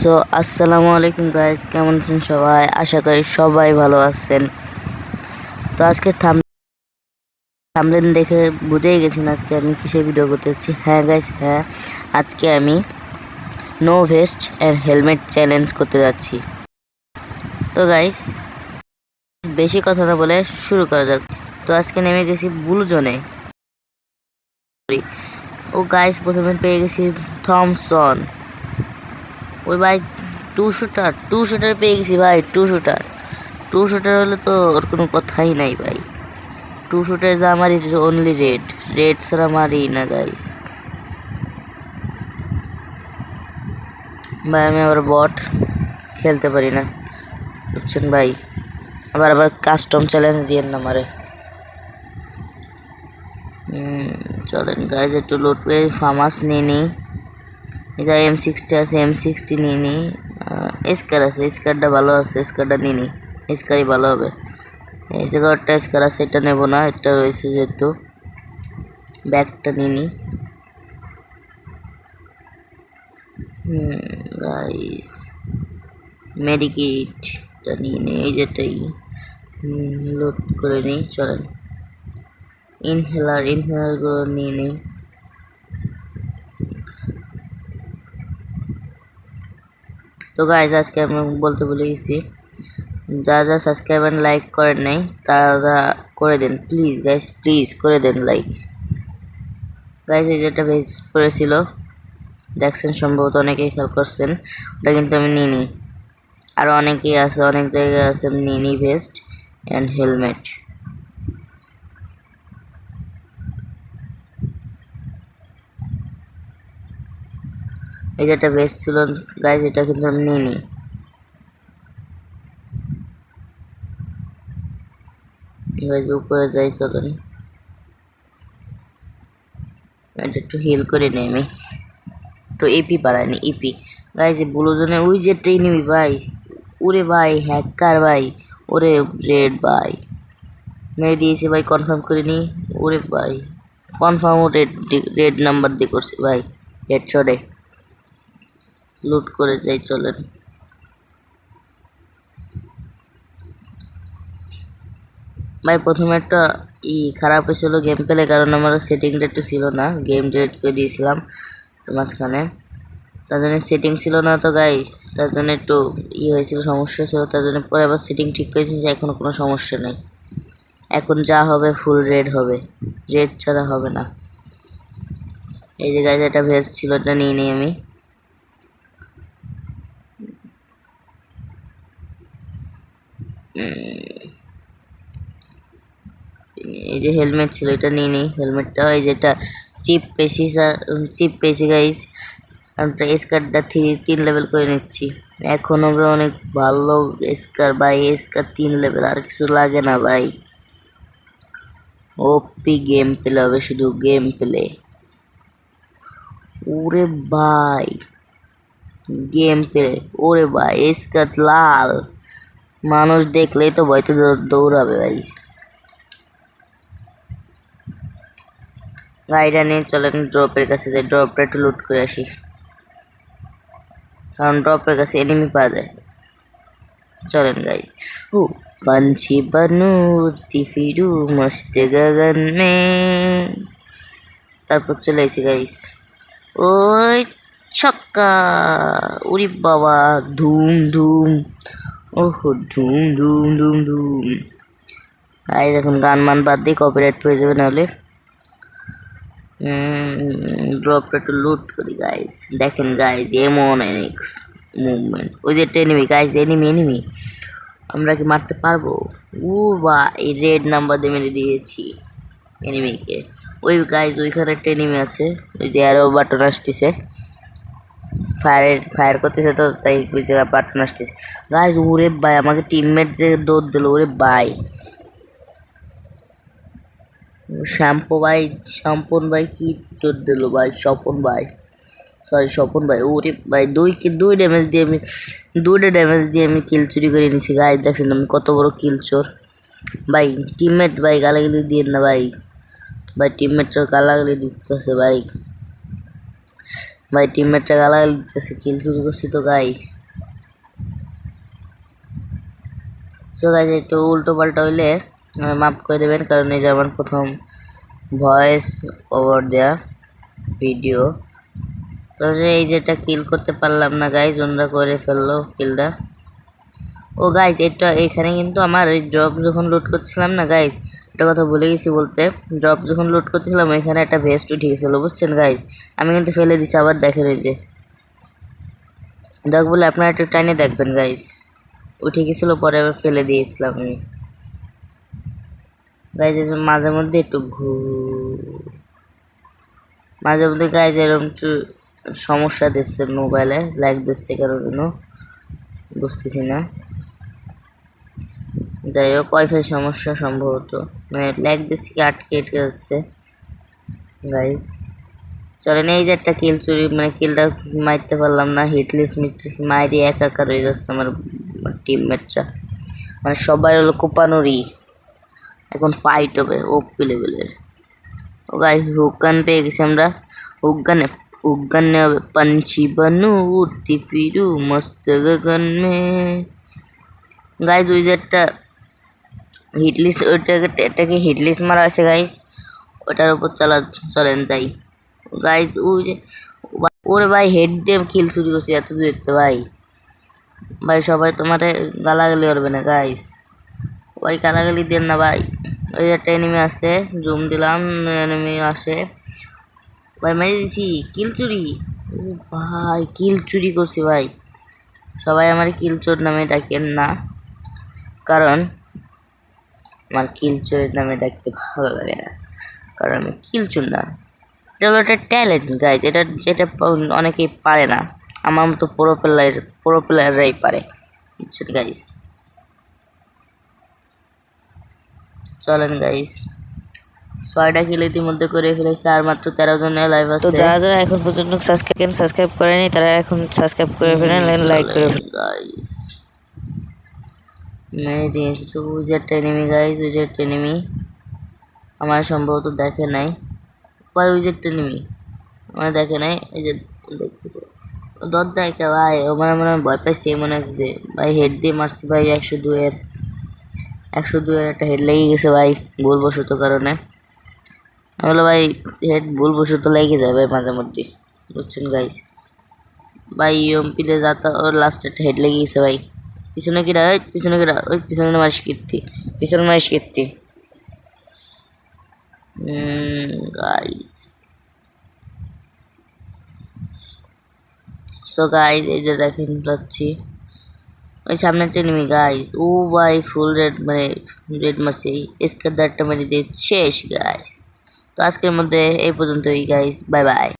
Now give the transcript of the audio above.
So, আসসালামু আলাইকুম guys কেমন আছেন সবাই? আশা করি সবাই ভালো আছেন। তো আজকে থাম থামলেন দেখে বুঝেই গেছেন আজকে আমি কিসের ভিডিও করতে যাচ্ছি হ্যাঁ গাইস হ্যাঁ আজকে আমি no vest and helmet challenge করতে যাচ্ছি। তো গাইস বেশি কথা না বলে শুরু করা যাক। তো আজকে নেমে গেছি ব্লু জোনে ও গাইস প্রথমে পেয়ে গেছি থমসন ওই ভাই টু শুটার টু শুটার পেয়ে গেছি ভাই টু শুটার টু শুটার হলে তো ওর কোনো কথাই নাই ভাই। টু শুটার যা আমারই অনলি রেড রেড ছাড়া মারি না গাইস ভাই, আমি আবার বট খেলতে পারি না। বুঝছেন ভাই? আবার আবার কাস্টম চ্যালেঞ্জ দিয়ে না মারে। চলেন গাইজ একটু লোড করে ফার্মাস নিয়ে নিই। যে এম সিক্সটি আছে এম সিক্সটি নিয়ে নিই স্কার আছে স্কারটা ভালো আছে স্কারটা নিয়ে নিই স্কারই ভালো হবে। এই যে একটা স্কার আছে, এটা নেব না, এটা রয়েছে যেহেতু। ব্যাগটা নিয়ে নিই গাইস মেডিকেটটা নিয়ে নিই এই যেটাই লোড করে নিই চলেন। ইনহেলার ইনহেলারগুলো নিয়ে নিই তো গাইজ আজকে আমি বলতে ভুলে গেছি। যা যা সাবস্ক্রাইব অ্যান্ড লাইক করেন নাই, তারা করে দেন। প্লিজ গাইজ প্লিজ করে দেন লাইক গাইজ এই যেটা ভেজ পড়েছিল, দেখছেন সম্ভবত অনেকেই খেয়াল করছেন, ওটা কিন্তু আমি নিই নি আরও অনেকেই আছে, অনেক জায়গায় আছে, আমি নিই নি ভেস্ট অ্যান্ড হেলমেট এই যেটা ভেস্ট ছিল গাইজ এটা কিন্তু আমি নিই। নি উপরে যাই, চলেন। এটা একটু হিল করে নেই আমি। তো এপি বাড়ায়নি ইপি গাইজ ব্লু জোনে ওই যেটাই নিবি ভাই, ওরে ভাই হ্যাকার ভাই, ওরে রেড ভাই। মেরে দিয়েছে ভাই কনফার্ম করে নি ওরে ভাই। কনফার্মও রেড রেড নাম্বার দিয়ে করছে ভাই হেড শটে লুট করে যাই, চলেন। ভাই, প্রথমে একটা ই খারাপ হয়েছিল গেম পেলে কারণ আমার সেটিংটা একটু ছিল না। গেম ডিলিট করে দিয়েছিলাম মাঝখানে। তার জন্য সেটিং ছিল না তো গাইস তার জন্য একটু ই হয়েছিল, সমস্যা ছিল। তার জন্য পরে আবার সেটিং ঠিক করেছি যে এখনও কোনো সমস্যা নেই। এখন যা হবে ফুল রেড হবে। রেড ছাড়া হবে না। এই যে গাইজ একটা ভেজ ছিল, এটা নিয়ে নিই আমি। এই যে হেলমেট ছিল, এটা নিয়ে নিই। হেলমেটটা এই যেটা চিপ পেসি চিপ পেসি গাইস আমরা স্কারটা থ্রি তিন লেভেল করে নিচ্ছি। এখন আমরা অনেক ভালো স্কার ভাই। স্কার তিন লেভেল আর কিছু লাগে না, ভাই। ওপি গেম প্লে হবে শুধু গেম প্লে ওরে ভাই গেম প্লে ওরে ভাই স্কার লাল। মানুষ দেখলেই তো ভয় ভয়তে দৌড়াবে গাইস গাড়িটা নিয়ে চলেন, ড্রপের কাছে যে ড্রপটা একটু লুট করে আসি। কারণ ড্রপের কাছে এনিমি পাওয়া যায়। চলেন গাইস ও পাঞ্ছি বানুর, তিফিরু, মস্ত গগন। মে তারপর চলে আসি গাইস ওই ছক্কা, উড়ি বাবা, ধুম ধুম। ওহো ধুম ধুম ধুম ধুম গাইস এখন গান মান বাদ দিয়ে কপিরাইট পেয়ে যাবে নাহলে। ড্রপটা একটু লুট করি গাইস দেখেন গাইস এমন এনিক্স মুভমেন্ট ওই যে এনিমি গাইস এনিমি এনিমি আমরা কি মারতে পারব? ও বা, এই রেড নাম্বার দিয়ে মেরে দিয়েছি এনিমিকে ওই গাইজ ওইখানে একটা এনিমি আছে। ওই যে আরও বাটন আসতেছে। ফায়ারের ফায়ার করতেছে তো, তাই ওই জায়গায় বাটন আসতেছে। গাইজ ওরে ভাই, আমাকে টিমমেট যে দৌড় দিল, ওরে ভাই। শ্যাম্পু ভাই, শ্যাম্পন ভাই কি দৌড় দিল ভাই, স্বপন ভাই। সরি স্বপন ভাই, ওরে ভাই, দুই কি, দুই ড্যামেজ দিয়ে আমি, দুইটা ড্যামেজ দিয়ে আমি কিল চুরি করে নিছি গাইজ দেখছেন আমি কত বড় কিল চোর। ভাই টিমমেট ভাই, গালাগালি দিয়ে না ভাই। ভাই টিমমেট গালাগালি দিতেছে ভাই। ভাই টিমমেটটা গালাগালি দিতেছে কিল চুরি করছি তো গাইস সো গাইজ একটু উল্টো পাল্টা হইলে মাফ করে দেবেন, কারণ এই যে আমার প্রথম ভয়েস ওভার দেয়া ভিডিও তো এই যেটা কিল করতে পারলাম না গাইজ ওনরা করে ফেলল কিলটা ও গাইজ এটা এখানে কিন্তু আমার ড্রপ যখন লোড করছিলাম না গাইজ একটা কথা ভুলে গেছি বলতে। ড্রপ যখন লোড করতেছিলাম এখানে একটা ভেস্ট উঠে গেছিল বুঝছেন গাইজ আমি কিন্তু ফেলে দিছি, আবার দেখেন এই যে। দেখ বলে আপনারা একটু টাইনে দেখবেন গাইজ উঠে গেছিল, পরে আবার ফেলে দিয়েছিলাম আমি। গাইজ মাঝে মধ্যে একটু ঘু মাঝে মধ্যে গাইজ এরকম একটু সমস্যা দিচ্ছে মোবাইলে লাইক দিচ্ছে কারণ বুঝতেছি না। যাই হোক ওয়াইফাই সমস্যা সম্ভবত। মানে ল্যাগ দিচ্ছে কি আটকে আটকে যাচ্ছে। গাইজ চলেন, এই যে একটা কিল চুরি মানে কিলটা মারতে পারলাম না। হিটলিস মিটলিস মারি একাকার হয়ে যাচ্ছে আমার টিম ম্যাচটা মানে সবাই হলো কোপানোরই এখন ফাইট হবে ওপি লেভেলের ও গাই হুকান পেয়ে গেছি আমরা। হুকানে হুকানে হবে। পাঞ্চি বানু, উঠতি ফিরু মস্ত গগন মে। গাইজ ওই যে একটা হিটলিস, ওইটাকে, এটাকে হিটলিস মারা আছে গাইস ওটার উপর চালা, চলেন যাই। গাইস ওই যে, ওরে ভাই হেড দিয়ে কিল চুরি করছি এত দূর দেখতে ভাই। ভাই, সবাই তোমারে গালাগালি করবে না গাইস ভাই, গালাগালি দেন না, ভাই। ওই একটা এনিমি আছে জুম দিলাম এনিমি আসে। ভাই, মেরে দিছি কিল চুরি। ও ভাই কিল চুরি করছি, ভাই। সবাই আমার কিল চোর নামে ডাকেন না। কারণ আমার কিল চোরের নামে ডাকতে ভালো লাগে না। কারণ আমি কিল চোর না। এটা হলো একটা ট্যালেন্ট গাইজ এটা যেটা অনেকেই পারে না। আমার মতো প্রো প্লেয়ার প্রো প্লেয়াররাই পারে। বুঝছেন গাইজ চলেন গাইজ ছয়টা কিল ইতিমধ্যে করে ফেলেছে আর মাত্র তেরো জনের লাইভ আছে। তো যারা যারা এখন পর্যন্ত সাবস্ক্রাইব সাবস্ক্রাইব করেনি তারা এখন সাবস্ক্রাইব করে ফেলেন লাইক করে ফেলেন। গাইস মেরে দিয়েছি তো ওই যে একটা enemy গাইস ওই enemy আমার সম্ভবত দেখে নাই ভাই ওই একটা enemy আমার দেখে নাই এই যে দেখতেছে দর দেখে ভাই আমার মনে হয় ভয় পাইছি মনে হচ্ছে যে ভাই হেড দিয়ে মারছি ভাই একশো দুয়ের একশো দুয়ের একটা হেড লেগে গেছে ভাই ভুলবশত কারণে আমি বললাম ভাই হেড ভুলবশত লেগে যায় ভাই মাঝে মধ্যে বুঝছেন গাইস ভাই ইউএমপিতে যাতা ওর লাস্ট একটা হেড লেগে গেছে ভাই পিছনে কিরা ওই পিছনে কিরা ওই পিছনে মারিস কীর্তি পিছনে মারিস কীর্তি। গাইস সো গাইস এই যে দেখেন পাচ্ছি ওই সামনে একটা নেমে গাইস ও ভাই ফুল রেড মানে রেড মারছে স্কাদারটা মেরে দিয়ে শেষ গাইস তো আজকের মধ্যে এই পর্যন্তই গাইস বাই বাই